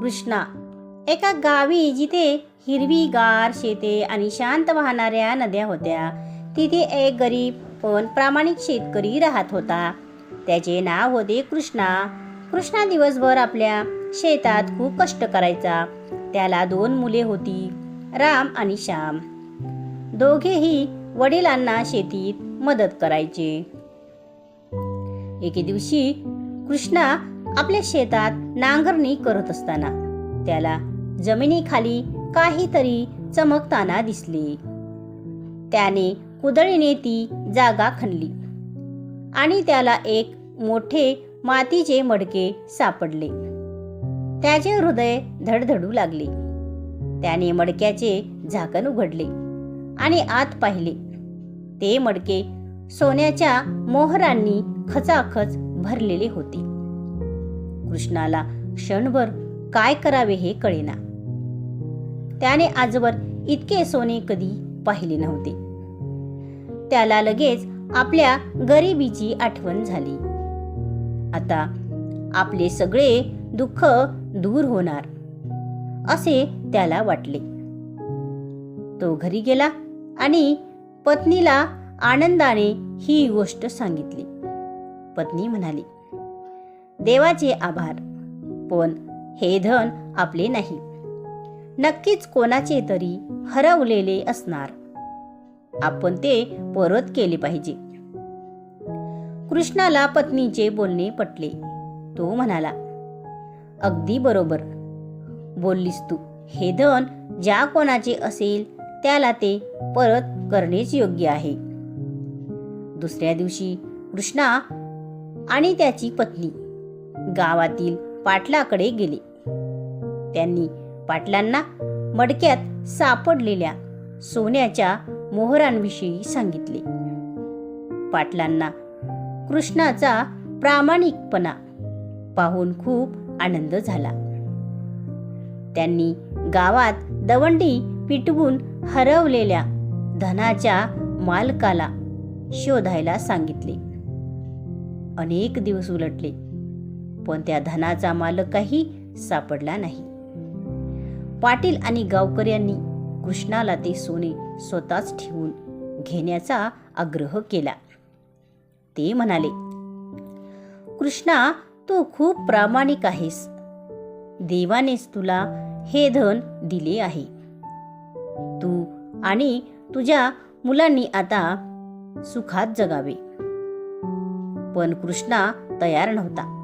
कृष्णा एका गावी जिथे हिरवीगार शेते आणि शांत वाहणाऱ्या नद्या होत्या तिथे एक गरीब पण प्रामाणिक शेतकरी राहत होता. त्याचे नाव होते कृष्णा. कृष्णा दिवसभर आपल्या शेतात खूप कष्ट करायचा. त्याला दोन मुले होती राम आणि श्याम. दोघेही वडिलांना शेतीत मदत करायचे. एके दिवशी कृष्णा आपल्या शेतात नांगरणी करत असताना. त्याला जमिनीखाली काहीतरी चमकताना दिसले. त्याने कुदळीने ती जागा खणली आणि त्याला एक मोठे मातीचे मडके सापडले. त्याचे हृदय धडधडू लागले. त्याने मडक्याचे झाकण उघडले आणि आत पाहिले. ते मडके सोन्याच्या मोहरांनी खचाखच भरलेले होते. कृष्णाला क्षणभर काय करावे हे कळेना. त्याने आजवर इतके सोने कधी पाहिले नव्हते. त्याला लगेच आपल्या गरिबीची आठवण झाली. आता आपले सगळे दुःख दूर होणार असे त्याला वाटले. तो घरी गेला आणि पत्नीला आनंदाने ही गोष्ट सांगितली. पत्नी म्हणाली देवाचे आभार. पण हे धन आपले नाही. नक्कीच कोणाचे तरी हरवलेले असणार. आपण ते परत केले पाहिजे. कृष्णाला पत्नीचे बोलणे पटले. तो म्हणाला अगदी बरोबर. बोललीस तू. हे धन ज्या कोणाचे असेल त्याला ते परत करणेच योग्य आहे. दुसऱ्या दिवशी कृष्णा आणि त्याची पत्नी गावातील पाटलाकडे गेले. त्यांनी पाटलांना मडक्यात सापडलेल्या सोन्याच्या मोहरांविषयी सांगितले. पाटलांना कृष्णाचा प्रामाणिकपणा पाहून खूप आनंद झाला. त्यांनी गावात दवंडी पिटवून हरवलेल्या धनाच्या मालकाला शोधायला सांगितले. अनेक दिवस उलटले. पण त्या धनाचा मालकही सापडला नाही. पाटील आणि गावकऱ्यांनी कृष्णाला ते सोने स्वतःच ठेवून घेण्याचा आग्रह केला. ते म्हणाले कृष्णा तू खूप प्रामाणिक आहेस. देवानेच तुला हे धन दिले आहे. तू आणि तुझ्या मुलांनी आता सुखात जगावे. पण कृष्णा तयार नव्हता.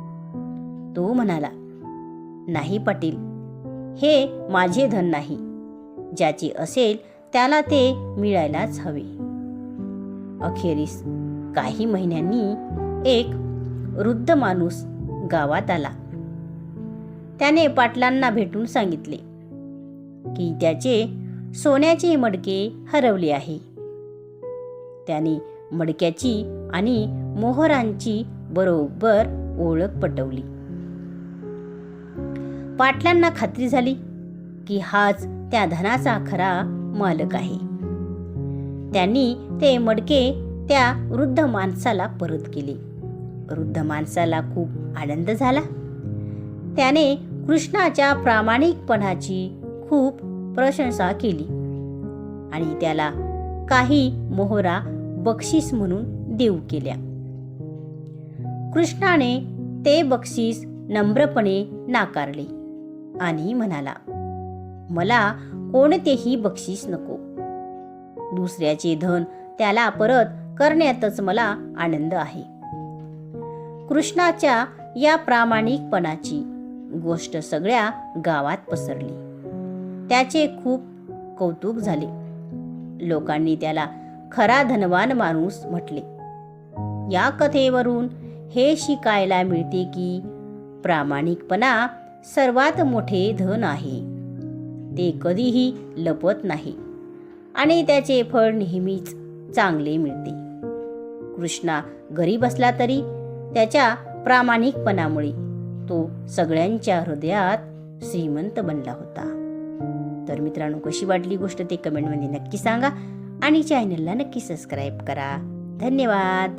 तो म्हणाला नाही पाटील हे माझे धन नाही. ज्याचे असेल त्याला ते मिळायलाच हवे. अखेरीस काही महिन्यांनी एक वृद्ध माणूस गावात आला. त्याने पाटलांना भेटून सांगितले की त्याचे सोन्याचे मडके हरवले आहे. त्याने मडक्याची आणि मोहरांची बरोबर ओळख पटवली. पाटलांना खात्री झाली की हाच त्या धनाचा खरा मालक आहे. त्यांनी ते मडके त्या वृद्ध माणसाला परत केले. वृद्ध माणसाला खूप आनंद झाला. त्याने कृष्णाच्या प्रामाणिकपणाची खूप प्रशंसा केली आणि त्याला काही मोहरा बक्षीस म्हणून देऊ केल्या. कृष्णाने ते बक्षीस नम्रपणे नाकारले. आणि म्हणाला मला कोणतेही बक्षीस नको. दुसऱ्याचे धन त्याला परत करण्यातच मला आनंद आहे. कृष्णाच्या या प्रामाणिकपणाची गोष्ट सगळ्या गावात पसरली. त्याचे खूप कौतुक झाले. लोकांनी त्याला खरा धनवान माणूस म्हटले. या कथेवरून हे शिकायला मिळते की प्रामाणिकपणा सर्वात मोठे धन आहे. ते कधीही लपत नाही आणि त्याचे फळ नेहमीच चांगले मिळते. कृष्णा गरीब असला तरी त्याच्या प्रामाणिकपणामुळे तो सगळ्यांच्या हृदयात श्रीमंत बनला होता. तर मित्रांनो कशी वाटली गोष्ट ते कमेंटमध्ये नक्की सांगा आणि चॅनलला नक्की सबस्क्राईब करा. धन्यवाद.